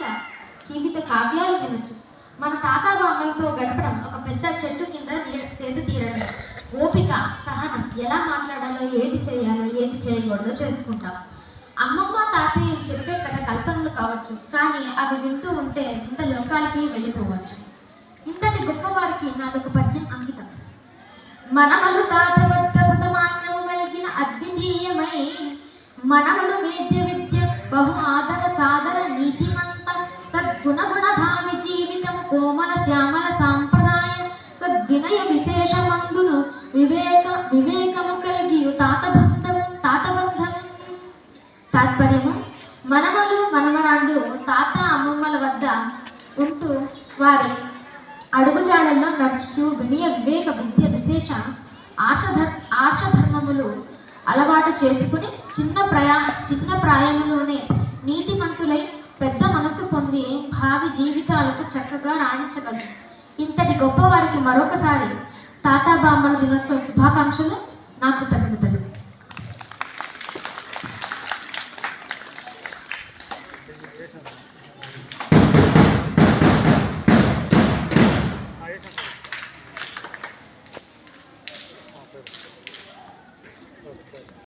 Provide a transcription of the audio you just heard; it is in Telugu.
జీవిత జీవిత కావ్యాలు వినొచ్చు. మన తాత బామ్మలతో గడపడం ఒక పెద్ద చెట్టు కింద సేద తీరడం ఓపిక సహనం ఎలా మాట్లాడాలో ఏది చేయాలో ఏది చేయకూడదో తెలుసుకుంటాం. అమ్మమ్మ తాతయ్య చెప్పే కథ కల్పనలు కావచ్చు కానీ అవి వింటూ ఉంటే ఇంత లోకాలకి వెళ్ళిపోవచ్చు. ఇంతటి గొప్పవారికి నాదొక పద్యం అంకితం. మనమలు తాత వద్ద సతమాన్యము వెలిగిన అద్వితీయమై మనములు వేద్య విద్య బహు ఆదర సాదర నీతిమంత కోమల శ్యామల సాంప్రదాయ సద్వినయ విశేషమందును వివేక వివేకము కలిగి తాతబంధము తాతబంధము తాత తాత్పర్యము మనమలు మనవరాళ్ళు తాత అమ్మమ్మల వద్ద ఉంటూ వారి అడుగుజాడల్లో నడుచుచు వినయ వివేక విద్య విశేష ఆర్షధర్ ఆర్షధర్మములు అలవాటు చేసుకుని చిన్న ప్రయా చిన్న ప్రాయములోనే భావి జీవితాలకు చక్కగా రాణించగలరు. ఇంతటి గొప్పవారికి మరొకసారి తాతా బామ్మల దినోత్సవ శుభాకాంక్షలు. నా కృతజ్ఞతలు.